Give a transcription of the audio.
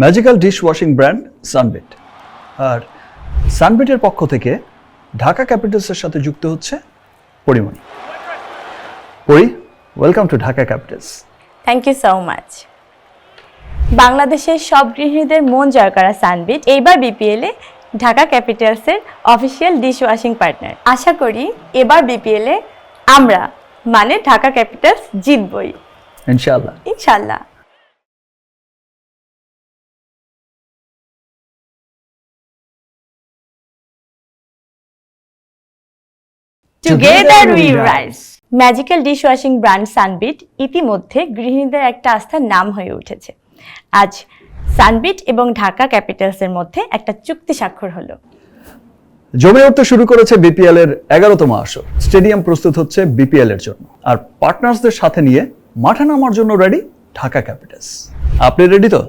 Magical dish washing brand Sunbit আর সানবিটের পক্ষ থেকে ঢাকা ক্যাপিটালসের সাথে যুক্ত হচ্ছে Porimoni. Pori welcome to Dhaka Capitals thank you so much বাংলাদেশের সব গৃহিণীদের মন জয় করা সানবিট এইবার বিপিএলে ঢাকা ক্যাপিটালসের অফিসিয়াল ডিশ ওয়াশিং পার্টনার আশা করি এবার বিপিএলে আমরা মানে ঢাকা ক্যাপিটালস জিতবই। ইনশাআল্লাহ। ইনশাল্লাহ together we rise magical dish washing brand Sunbit ইতিমধ্যে গৃহিণীদের একটা আস্থার নাম হয়ে উঠেছে। আজ সানবিট এবং ঢাকা ক্যাপিটালসের মধ্যে একটা চুক্তি স্বাক্ষর হলো। জমে উঠতে শুরু করেছে বিপিএল এর এগারোতম আসর। স্টেডিয়াম প্রস্তুত হচ্ছে বিপিএল এর জন্য। আর পার্টনার্সদের সাথে নিয়ে মাঠে নামার জন্য রেডি ঢাকা ক্যাপিটালস। আপনি রেডি তো?